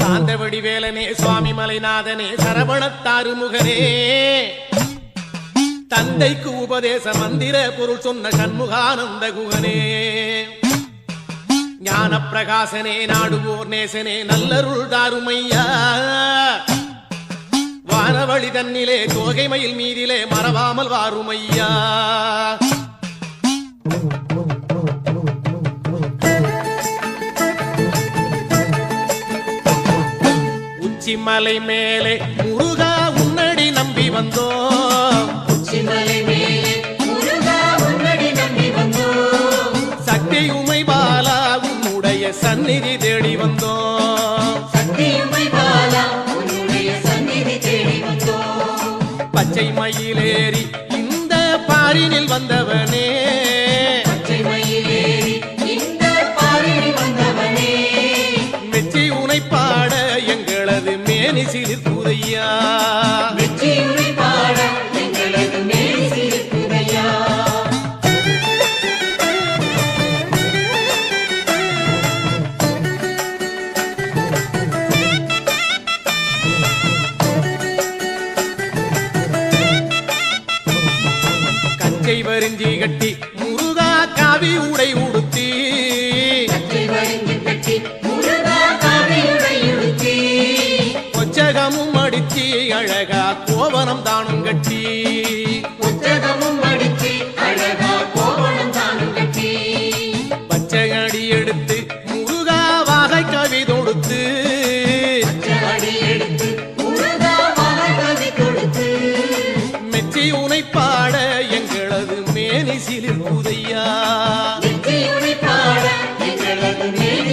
சாந்தவடி வேலனே சுவாமி மலைநாதனே சரவணத்தாறு முகனே தந்தைக்கு உபதேச மந்திர பொருள் சொன்ன சண்முகானந்த குகனே. ஞான பிரகாசனே நாடுவோர் நேசனே நல்லருள் தாருமையா. வானவழி தன்னிலே தோகைமயில் மீதிலே மறவாமல் வாருமையா. உச்சிமலை மேலே முருகா உன்னடி நம்பி வந்தோம். உச்சிமலை மேலே முருகா உன்னடி நம்பி வந்தோம். சக்தி உமை பாலா உன்னுடைய சந்நிதி தேடி வந்தோம். சக்தியுமை பாலா உன்னுடைய சந்நிதி தேடி வந்தோம். பச்சை மயிலேறி இந்த பாரினில் வந்தவனே. பச்சை மயிலேறி மேனி சிரிக்குதையா கச்சை வரிஞ்சி கட்டி முருகா காவி உடை உடுத்தி கோவனம் தானும் கட்டி. புத்தகமும் அடித்து அழகா கோவணம் தானும் கட்டி. பச்சை அடி எடுத்து முருகா வாகை கவி தொடுத்து. மெச்சி உனை பாட எங்களது மேனி பாட எங்களது மேல்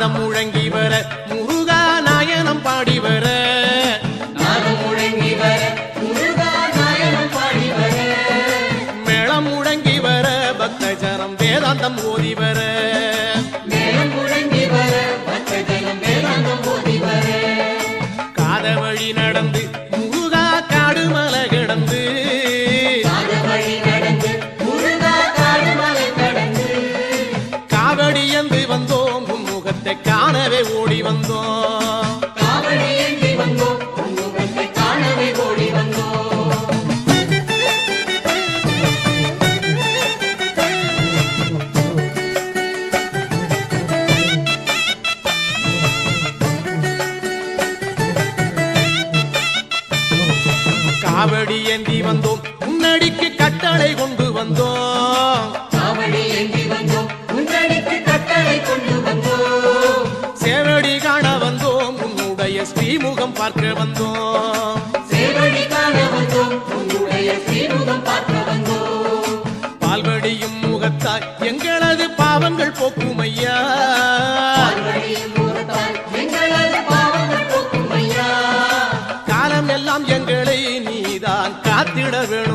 நாதம் முழங்கி வர முருகா நாயனம் பாடி வர. நாதம் முழங்கி வர முருகா நாயனம் பாடி வர. மேளம் முழங்கி வர பக்த ஜனம் வேதாந்தம் ஓதி வர. காவடி ஏந்தி வந்தோம். முன்னடிக்கு கட்டளை கொண்டு வந்தோம். காவடி ஏந்தி வந்தோம். முன்னடிக்கு கட்டளை கொண்டு வந்தோம். சேவடி காண வந்தோம். உன்னுடைய ஸ்ரீமுகம் பார்க்க வந்தோம். சேவடி காண வந்தோம். உன்னுடைய ஸ்ரீமுகம் பார்க்க காத்திட